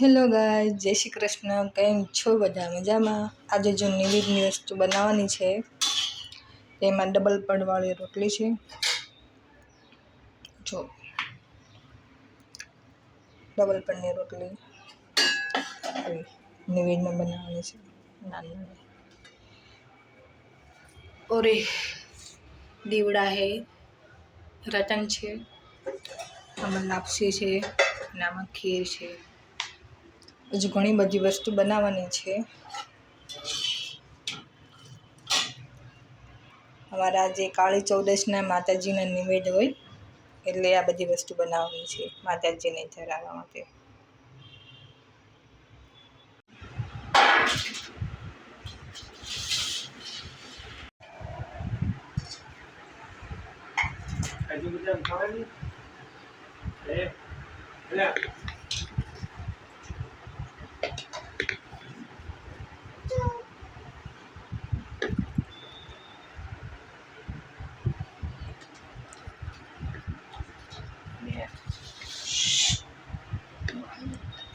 Hello ગાય જય શ્રી કૃષ્ણ, કેમ છો બધા? મજામાં? આજે જો નિવેદની વસ્તુ બનાવવાની છે. તેમાં ડબલ પડવાળી રોટલી છે. જો. ડબલ પડની રોટલી. નિવેદમાં બનાવવાની છે. નાની ઓરે, દીવડા હે. રતન છે. આમાં લાપસી છે. અને આમાં ખીર છે. હજુ ઘણી બધી વસ્તુ બનાવવાની છે. અમારા જે કાળી ચૌદશના માતાજીના નિવેદ હોય, એટલે આ બધી વસ્તુ બનાવવાની છે, માતાજીને ધરાવવા માટે. બદામ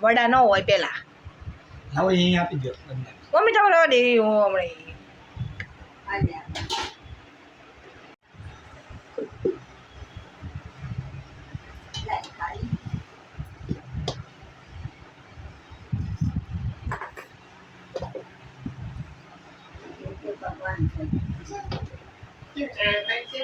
વડા ન હોય પેલા લાવો અહીં આપી દો તમને મમ્મી તમે રહેવા દે હું હમણાં આજે ખાલી ભગવાન છે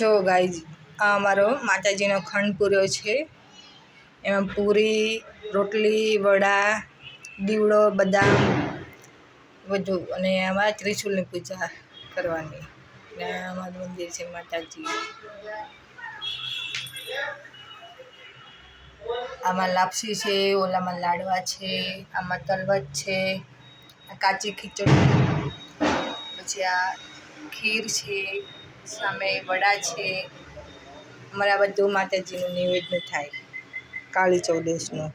જો ગાઈઝ, આ અમારો માતાજીનો ખંડ પૂર્યો છે. એમાં પૂરી, રોટલી, વડા, દીવડો, બદામ, બધું અને આમાં ત્રિશુલની પૂજા કરવાની. અમારું મંદિર છે માતાજી. આમાં લાપસી છે, ઓલામાં લાડવા છે, આમાં તલવત છે કાચી ખીચડી, પછી આ ખીર છે. સામે વડા છે. અમારા બધું માતાજીનું નિવેદન થાય. કાળી ચૌદશનું.